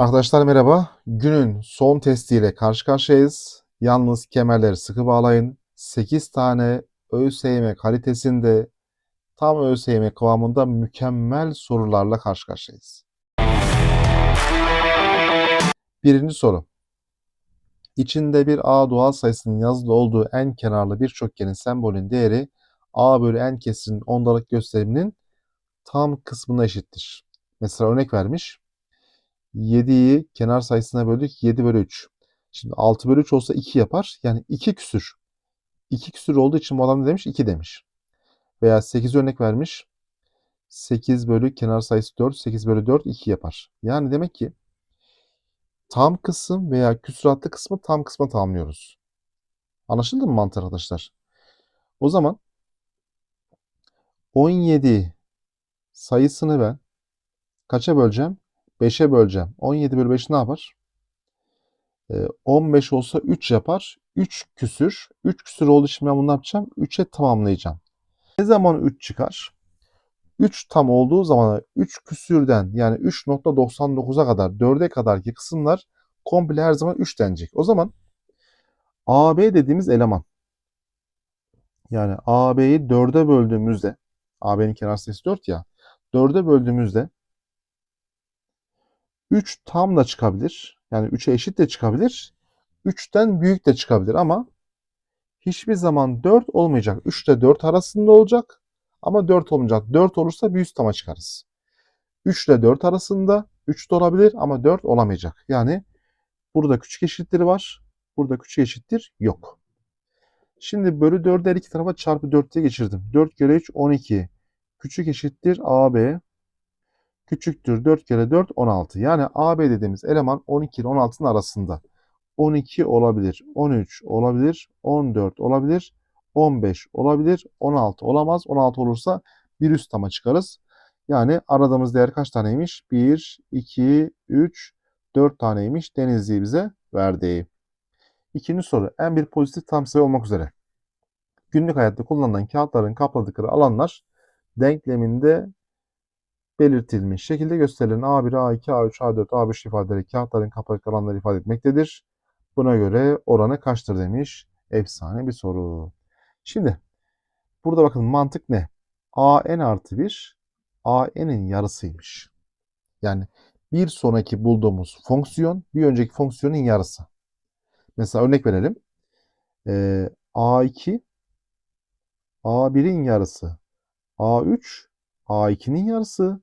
Arkadaşlar merhaba. Günün son testiyle karşı karşıyayız. Yalnız kemerleri sıkı bağlayın. 8 tane ÖSYM kalitesinde tam ÖSYM kıvamında mükemmel sorularla karşı karşıyayız. Birinci soru. İçinde bir A doğal sayısının yazılı olduğu en kenarlı bir çokgenin sembolün değeri A bölü n kesirinin ondalık gösteriminin tam kısmına eşittir. Mesela örnek vermiş. 7'yi kenar sayısına böldük. 7 bölü 3. Şimdi 6 bölü 3 olsa 2 yapar. Yani 2 küsür. 2 küsür olduğu için bu adam ne demiş? 2 demiş. Veya 8 örnek vermiş. 8 bölü kenar sayısı 4. 8 bölü 4 2 yapar. Yani demek ki tam kısım veya küsuratlı kısmı tam kısma tamamlıyoruz. Anlaşıldı mı mantık arkadaşlar? O zaman 17 sayısını ben kaça böleceğim? 5'e böleceğim. 17 bölü 5 ne yapar? Ee, 15 olsa 3 yapar. 3 küsür. 3 küsür olduğu için ben bunu ne yapacağım? 3'e tamamlayacağım. Ne zaman 3 çıkar? 3 tam olduğu zaman 3 küsürden yani 3.99'a kadar 4'e kadarki kısımlar komple her zaman 3 denecek. O zaman AB dediğimiz eleman yani AB'yi 4'e böldüğümüzde AB'nin kenar sayısı 4 ya 4'e böldüğümüzde 3 tam da çıkabilir. Yani 3'e eşit de çıkabilir. 3'ten büyük de çıkabilir ama hiçbir zaman 4 olmayacak. 3 ile 4 arasında olacak ama 4 olmayacak. 4 olursa bir üst tama çıkarız. 3 ile 4 arasında 3 de olabilir ama 4 olamayacak. Yani burada küçük eşittir var. Burada küçük eşittir yok. Şimdi bölü 4'ü her iki tarafa çarpı 4 diye geçirdim. 4 kere 3 12. Küçük eşittir AB küçüktür 4 kere 4 16. Yani AB dediğimiz eleman 12 ile 16'nın arasında. 12 olabilir, 13 olabilir, 14 olabilir, 15 olabilir, 16 olamaz. 16 olursa bir üst tama çıkarız. Yani aradığımız değer kaç taneymiş? 1, 2, 3, 4 taneymiş. Denizli'yi bize verdi. İkinci soru. En bir pozitif tam sayı olmak üzere. Günlük hayatta kullanılan kağıtların kapladıkları alanlar denkleminde belirtilmiş şekilde gösterilen A1, A2, A3, A4, A5 ifadeleri kağıtların kapalı alanları ifade etmektedir. Buna göre oranı kaçtır demiş. Efsane bir soru. Şimdi burada bakın mantık ne? A n artı 1 A n'in yarısıymış. Yani bir sonraki bulduğumuz fonksiyon bir önceki fonksiyonun yarısı. Mesela örnek verelim. Ee, A2 A1'in yarısı. A3 A2'nin yarısı.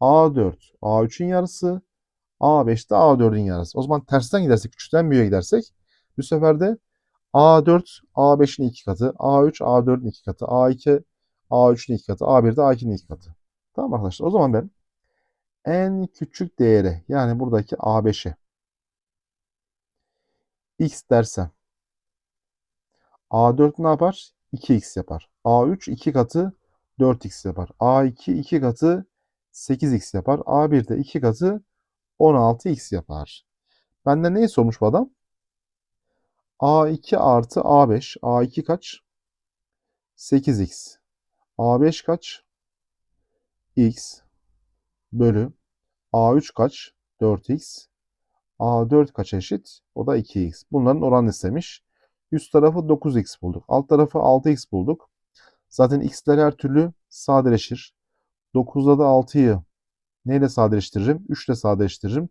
A4 A3'ün yarısı. A5 de A4'ün yarısı. O zaman tersten gidersek, küçükten büyüğe gidersek bu sefer de A4 A5'in iki katı, A3 A4'ün iki katı, A2 A3'ün iki katı, A1 de A2'nin iki katı. Tamam arkadaşlar. O zaman ben en küçük değeri yani buradaki A5'e x dersem A4 ne yapar? 2x yapar. A3 2 katı 4x yapar. A2 2 katı 8x yapar. A1 de 2 katı 16x yapar. Benden neyi sormuş bu adam? A2 artı A5. A2 kaç? 8x. A5 kaç? x bölü A3 kaç? 4x. A4 kaç eşit? O da 2x. Bunların oranını istemiş. Üst tarafı 9x bulduk. Alt tarafı 6x bulduk. Zaten x'ler her türlü sadeleşir. 9'da da 6'yı neyle sadeleştiririm? 3 ile sadeleştiririm.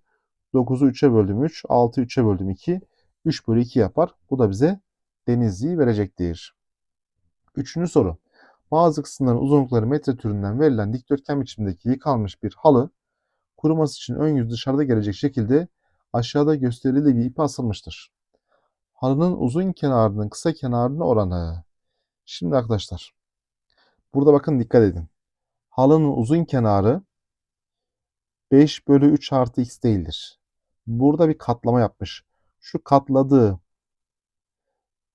9'u 3'e böldüm 3. 6'yı 3'e böldüm 2. 3 bölü 2 yapar. Bu da bize Denizli'yi verecektir. Üçüncü soru. Bazı kısımların uzunlukları metre türünden verilen dikdörtgen biçimdeki yıkanmış bir halı kuruması için ön yüz dışarıda gelecek şekilde aşağıda gösterildiği bir ipe asılmıştır. Halının uzun kenarının kısa kenarına oranı. Şimdi arkadaşlar burada bakın dikkat edin. Halının uzun kenarı 5 bölü 3 artı x değildir. Burada bir katlama yapmış. Şu katladığı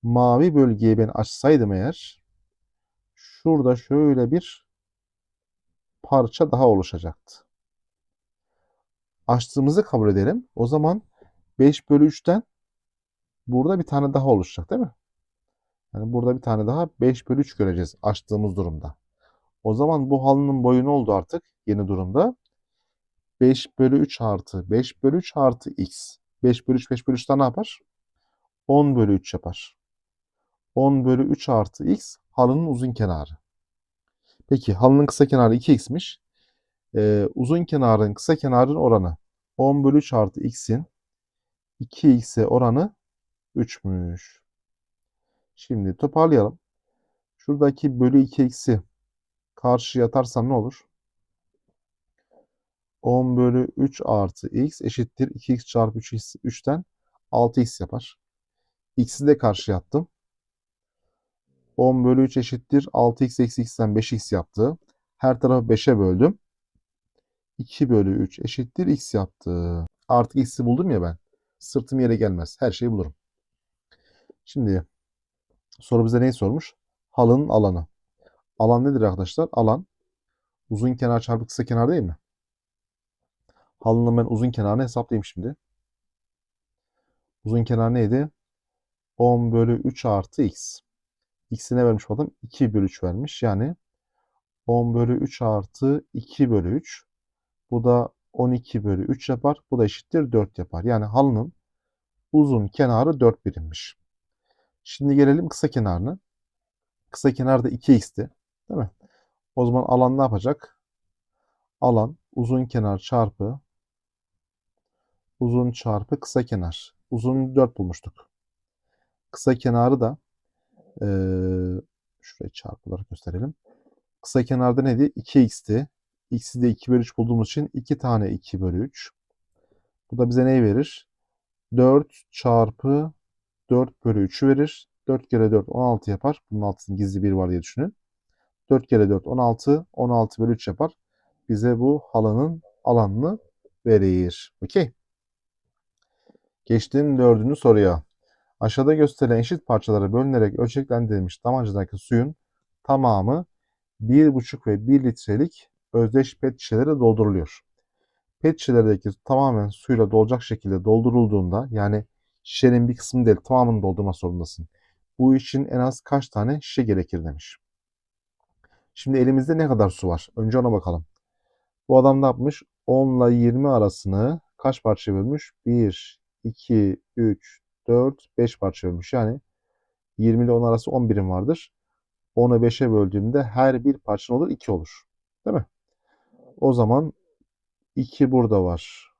mavi bölgeyi ben açsaydım eğer şurada şöyle bir parça daha oluşacaktı. Açtığımızı kabul edelim. O zaman 5 bölü 3'ten burada bir tane daha oluşacak değil mi? Yani burada bir tane daha 5 bölü 3 göreceğiz açtığımız durumda. O zaman bu halının boyu ne oldu artık yeni durumda? 5 bölü 3 artı 5 bölü 3 artı x. 5 bölü 3 5 bölü 3 daha ne yapar? 10 bölü 3 yapar. 10 bölü 3 artı x halının uzun kenarı. Peki halının kısa kenarı 2x'miş. Ee, uzun kenarın kısa kenarın oranı 10 bölü 3 artı x'in 2x'e oranı 3'müş. Şimdi toparlayalım. Şuradaki bölü 2x'i karşıya atarsam ne olur? 10 bölü 3 artı x eşittir 2x çarpı 3x 3'ten 6x yapar. x'i de karşıya attım. 10 bölü 3 eşittir 6x eksi x'ten 5x yaptı. Her tarafı 5'e böldüm. 2 bölü 3 eşittir x yaptı. Artık x'i buldum ya ben. Sırtım yere gelmez. Her şeyi bulurum. Şimdi soru bize neyi sormuş? Halının alanı. Alan nedir arkadaşlar? Alan uzun kenar çarpı kısa kenar değil mi? Halının ben uzun kenarını hesaplayayım şimdi. Uzun kenar neydi? 10 bölü 3 artı x. X'i ne vermiş adam? 2 bölü 3 vermiş. Yani 10 bölü 3 artı 2 bölü 3. Bu da 12 bölü 3 yapar. Bu da eşittir 4 yapar. Yani halının uzun kenarı 4 birimmiş. Şimdi gelelim kısa kenarına. Kısa kenar da 2x'ti. Değil mi? O zaman alan ne yapacak? Alan uzun kenar çarpı uzun çarpı kısa kenar. Uzun 4 bulmuştuk. Kısa kenarı da ee, şurayı çarpı olarak gösterelim. Kısa kenarda neydi? 2x'ti. X'i de 2 bölü 3 bulduğumuz için 2 tane 2 bölü 3. Bu da bize neyi verir? 4 çarpı 4 bölü 3'ü verir. 4 kere 4 16 yapar. Bunun altında gizli bir var diye düşünün. 4 kere 4 16. 16 bölü 3 yapar. Bize bu halanın alanını verir. Okey. Geçtim dördüncü soruya. Aşağıda gösterilen eşit parçalara bölünerek ölçeklendirilmiş damancadaki suyun tamamı 1,5 ve 1 litrelik özdeş pet şişelere dolduruluyor. Pet şişelerdeki tamamen suyla dolacak şekilde doldurulduğunda yani şişenin bir kısmını değil tamamını doldurma zorundasın. Bu için en az kaç tane şişe gerekir demiş. Şimdi elimizde ne kadar su var? Önce ona bakalım. Bu adam ne yapmış? 10 ile 20 arasını kaç parça bölmüş? 1, 2, 3, 4, 5 parça bölmüş. Yani 20 ile 10 arası 10 birim vardır. 10'u 5'e böldüğümde her bir parça olur? 2 olur. Değil mi? O zaman 2 burada var.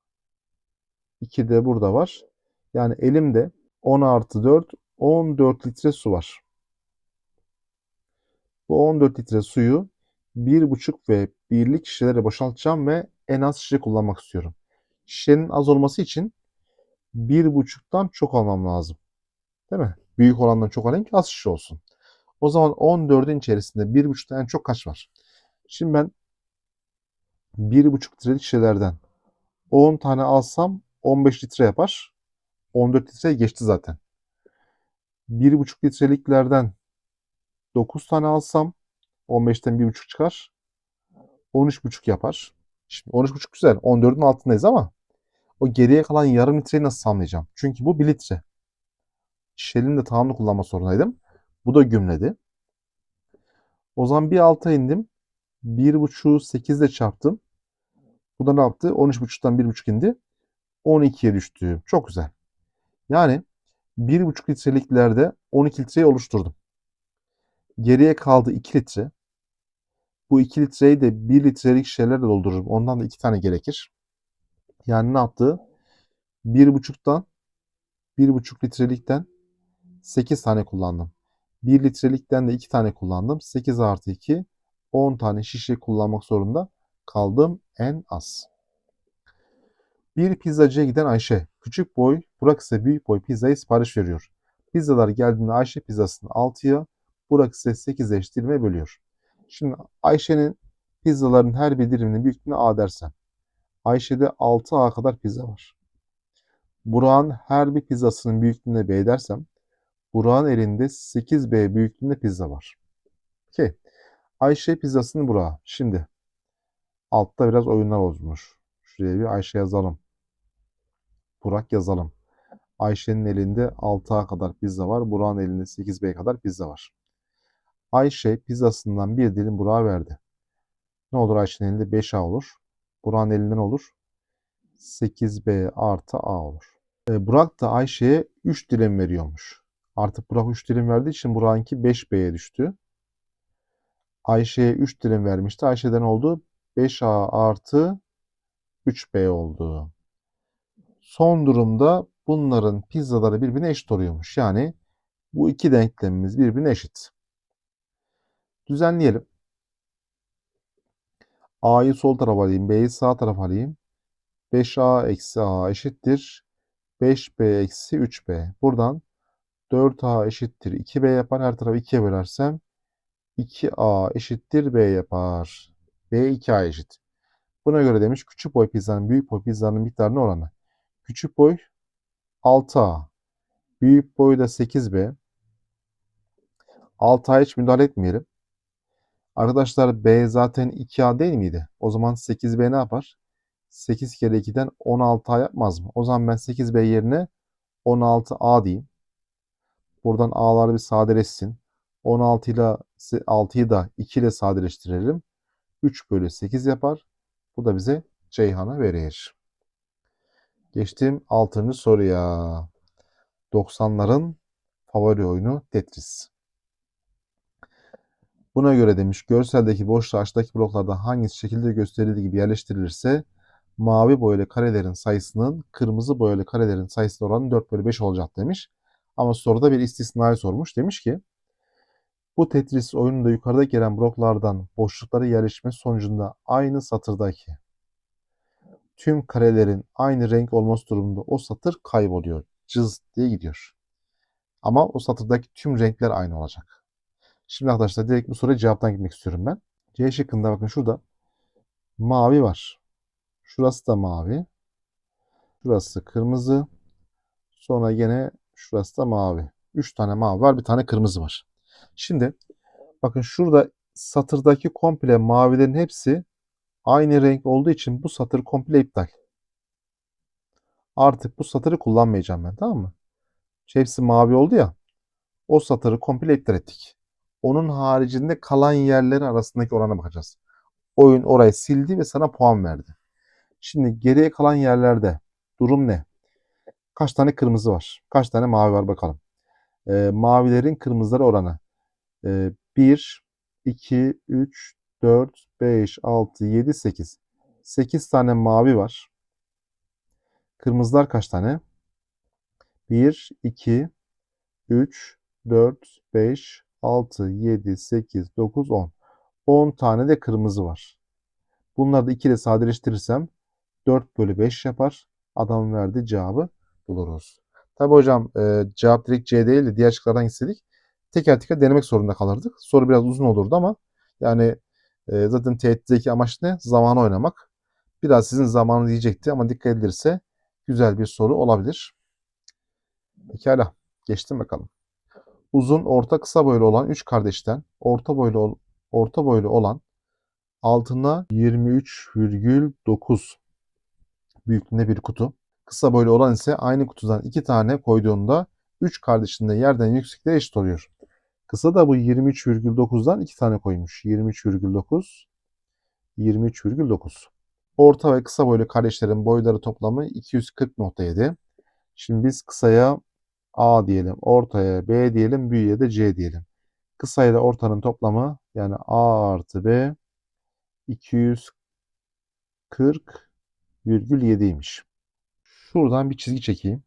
2 de burada var. Yani elimde 10 artı 4, 14 litre su var. Bu 14 litre suyu 1,5 ve 1'lik şişelere boşaltacağım ve en az şişe kullanmak istiyorum. Şişenin az olması için 1,5'tan çok almam lazım. Değil mi? Büyük olandan çok alayım ki az şişe olsun. O zaman 14'ün içerisinde 1,5'tan en çok kaç var? Şimdi ben 1,5 litrelik şişelerden 10 tane alsam 15 litre yapar. 14 litreye geçti zaten. 1,5 litreliklerden 9 tane alsam 15'ten 1,5 çıkar. 13,5 yapar. Şimdi 13,5 güzel. 14'ün altındayız ama o geriye kalan yarım litreyi nasıl sağlayacağım? Çünkü bu 1 litre. Şişenin de tamamını kullanma zorundaydım. Bu da gümledi. O zaman bir alta indim. 1,5'u 8 ile çarptım. Bu da ne yaptı? 13,5'tan 1,5 indi. 12'ye düştü. Çok güzel. Yani 1,5 litreliklerde 12 litreyi oluşturdum. Geriye kaldı 2 litre. Bu 2 litreyi de 1 litrelik şişelerle doldururum. Ondan da 2 tane gerekir. Yani ne yaptı? 1,5'tan 1,5 litrelikten 8 tane kullandım. 1 litrelikten de 2 tane kullandım. 8 artı 2 10 tane şişe kullanmak zorunda kaldım en az. Bir pizzacıya giden Ayşe, küçük boy, Burak ise büyük boy pizzayı sipariş veriyor. Pizzalar geldiğinde Ayşe pizzasını 6'ya, Burak ise 8'e eşit dilime bölüyor. Şimdi Ayşe'nin pizzaların her bir diliminin büyüklüğüne A dersem. Ayşe'de 6A kadar pizza var. Burak'ın her bir pizzasının büyüklüğüne B dersem. Burak'ın elinde 8B büyüklüğünde pizza var. Okey. Ayşe pizzasını Burak'a. Şimdi altta biraz oyunlar olmuş. Şuraya bir Ayşe yazalım. Burak yazalım. Ayşe'nin elinde 6A kadar pizza var. Burak'ın elinde 8B kadar pizza var. Ayşe pizzasından bir dilim Burak'a verdi. Ne olur Ayşe'nin elinde 5A olur. Burak'ın elinde ne olur? 8B artı A olur. E, Burak da Ayşe'ye 3 dilim veriyormuş. Artık Burak 3 dilim verdiği için Burak'ınki 5B'ye düştü. Ayşe'ye 3 dilim vermişti. Ayşe'den oldu 5A artı 3B oldu. Son durumda bunların pizzaları birbirine eşit oluyormuş. Yani bu iki denklemimiz birbirine eşit. Düzenleyelim. A'yı sol tarafa alayım. B'yi sağ tarafa alayım. 5A eksi A eşittir. 5B eksi 3B. Buradan 4A eşittir 2B yapar. Her tarafı 2'ye bölersem 2A eşittir B yapar. B 2A eşit. Buna göre demiş küçük boy pizzanın büyük boy pizzanın miktarına oranı. Küçük boy 6A. Büyük boy da 8B. 6'a hiç müdahale etmeyelim. Arkadaşlar B zaten 2A değil miydi? O zaman 8B ne yapar? 8 kere 2'den 16A yapmaz mı? O zaman ben 8B yerine 16A diyeyim. Buradan A'lar bir sadeleşsin. 16 ile 6'yı da 2 ile sadeleştirelim. 3 bölü 8 yapar. Bu da bize Ceyhan'ı verir. Geçtim 6. soruya. 90'ların favori oyunu Tetris. Buna göre demiş görseldeki boşluğa aşağıdaki bloklarda hangisi şekilde gösterildiği gibi yerleştirilirse mavi boyalı karelerin sayısının kırmızı boyalı karelerin sayısına oranı 4 bölü 5 olacak demiş. Ama soruda bir istisnayı sormuş. Demiş ki bu Tetris oyununda yukarıda gelen bloklardan boşlukları yerleşme sonucunda aynı satırdaki tüm karelerin aynı renk olması durumunda o satır kayboluyor. Cız diye gidiyor. Ama o satırdaki tüm renkler aynı olacak. Şimdi arkadaşlar direkt bu soruya cevaptan gitmek istiyorum ben. C şıkkında bakın şurada mavi var. Şurası da mavi. Şurası kırmızı. Sonra yine şurası da mavi. 3 tane mavi var, bir tane kırmızı var. Şimdi bakın şurada satırdaki komple mavilerin hepsi aynı renk olduğu için bu satır komple iptal. Artık bu satırı kullanmayacağım ben tamam mı? Hepsi mavi oldu ya. O satırı komple iptal ettik. Onun haricinde kalan yerleri arasındaki orana bakacağız. Oyun orayı sildi ve sana puan verdi. Şimdi geriye kalan yerlerde durum ne? Kaç tane kırmızı var? Kaç tane mavi var bakalım. E, mavilerin kırmızıları oranı. E, 1, 2, 3, 4, 5, 6, 7, 8. 8 tane mavi var. Kırmızılar kaç tane? 1, 2, 3, 4, 5, 6, 7, 8, 9, 10. 10 tane de kırmızı var. Bunları da 2 ile sadeleştirirsem 4 bölü 5 yapar. Adamın verdiği cevabı buluruz. Tabi hocam e, cevap direkt C değil de diğer şıklardan istedik. Teker teker denemek zorunda kalırdık. Soru biraz uzun olurdu ama yani e, zaten teğetteki amaç ne? Zamanı oynamak. Biraz sizin zamanı diyecekti ama dikkat edilirse güzel bir soru olabilir. Pekala. Geçtim bakalım. Uzun, orta, kısa boylu olan 3 kardeşten orta boylu orta boylu olan altına 23,9 büyüklüğünde bir kutu. Kısa boylu olan ise aynı kutudan iki tane koyduğunda 3 kardeşinde yerden yüksekliğe eşit oluyor. Kısa da bu 23,9'dan iki tane koymuş. 23,9 23,9. Orta ve kısa boylu kardeşlerin boyları toplamı 240.7. Şimdi biz kısaya A diyelim, ortaya B diyelim, büyüğe de C diyelim. Kısa ile ortanın toplamı yani A artı B 240,7'ymiş. Şuradan bir çizgi çekeyim.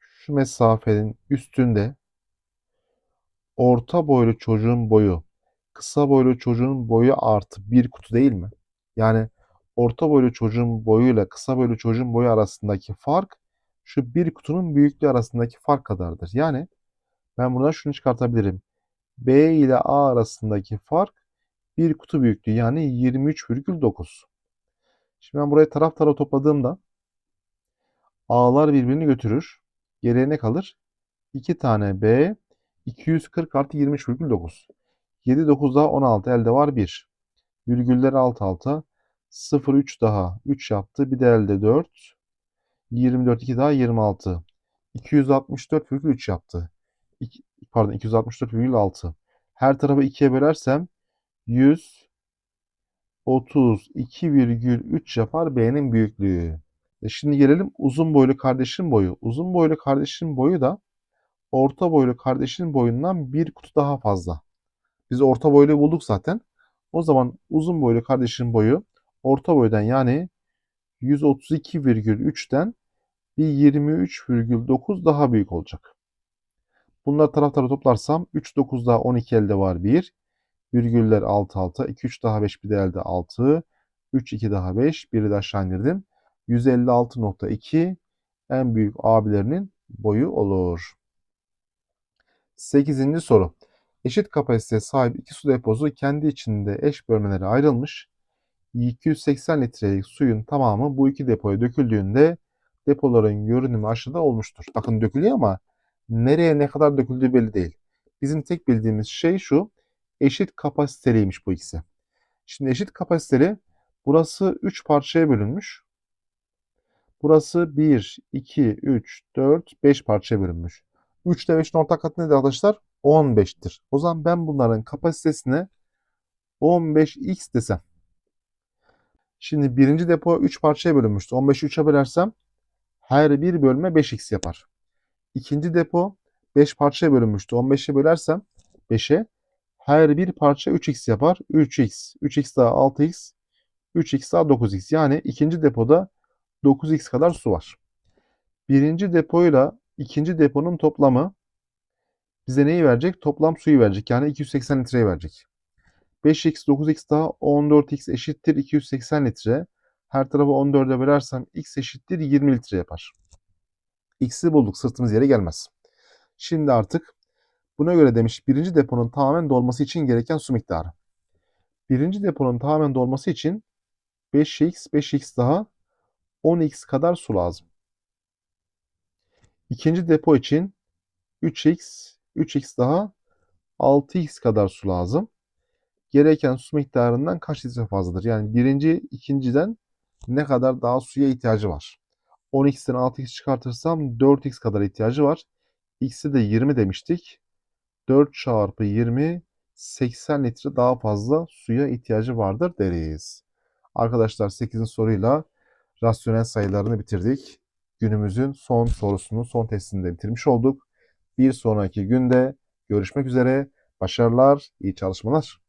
Şu mesafenin üstünde orta boylu çocuğun boyu kısa boylu çocuğun boyu artı bir kutu değil mi? Yani orta boylu çocuğun boyuyla kısa boylu çocuğun boyu arasındaki fark şu bir kutunun büyüklüğü arasındaki fark kadardır. Yani ben buradan şunu çıkartabilirim. B ile A arasındaki fark bir kutu büyüklüğü yani 23,9. Şimdi ben burayı taraf tarafa topladığımda A'lar birbirini götürür. Geriye ne kalır? 2 tane B 240 artı 23,9. 7 9 daha 16 elde var 1. Virgüller alt alta. 0 3 daha 3 yaptı. Bir de elde 4. 24 2 daha 26. 264,3 yaptı. 2, pardon 264,6. Her tarafı 2'ye bölersem 132,3 yapar B'nin büyüklüğü. E şimdi gelelim uzun boylu kardeşin boyu. Uzun boylu kardeşin boyu da orta boylu kardeşin boyundan bir kutu daha fazla. Biz orta boylu bulduk zaten. O zaman uzun boylu kardeşin boyu orta boydan yani 132,3'ten bir 23,9 daha büyük olacak. Bunları taraf toplarsam 3 9 daha 12 elde var 1. Virgüller 6 6. 2 3 daha 5 bir de elde 6. 3 2 daha 5. 1'i de aşağı indirdim. 156.2 en büyük abilerinin boyu olur. 8. soru. Eşit kapasiteye sahip iki su deposu kendi içinde eş bölmelere ayrılmış. 280 litrelik suyun tamamı bu iki depoya döküldüğünde depoların görünümü aşağıda olmuştur. Bakın dökülüyor ama nereye ne kadar döküldüğü belli değil. Bizim tek bildiğimiz şey şu. Eşit kapasiteliymiş bu ikisi. Şimdi eşit kapasiteli burası 3 parçaya bölünmüş. Burası 1, 2, 3, 4, 5 parçaya bölünmüş. 3 ile 5'in ortak katı nedir arkadaşlar? 15'tir. O zaman ben bunların kapasitesine 15x desem. Şimdi birinci depo 3 parçaya bölünmüştü. 15'i 3'e bölersem her bir bölme 5x yapar. İkinci depo 5 parçaya bölünmüştü. 15'e bölersem 5'e her bir parça 3x yapar. 3x, 3x daha 6x, 3x daha 9x. Yani ikinci depoda 9x kadar su var. Birinci depoyla ikinci deponun toplamı bize neyi verecek? Toplam suyu verecek. Yani 280 litreyi verecek. 5x, 9x daha 14x eşittir 280 litre. Her tarafı 14'e bölersem x eşittir 20 litre yapar. X'i bulduk. Sırtımız yere gelmez. Şimdi artık buna göre demiş birinci deponun tamamen dolması için gereken su miktarı. Birinci deponun tamamen dolması için 5x, 5x daha 10x kadar su lazım. İkinci depo için 3x, 3x daha 6x kadar su lazım. Gereken su miktarından kaç litre fazladır? Yani birinci, ikinciden ne kadar daha suya ihtiyacı var? 10x'ten 6x çıkartırsam 4x kadar ihtiyacı var. X'i de 20 demiştik. 4 çarpı 20 80 litre daha fazla suya ihtiyacı vardır deriz. Arkadaşlar 8. soruyla rasyonel sayılarını bitirdik. Günümüzün son sorusunu, son testini de bitirmiş olduk. Bir sonraki günde görüşmek üzere. Başarılar, iyi çalışmalar.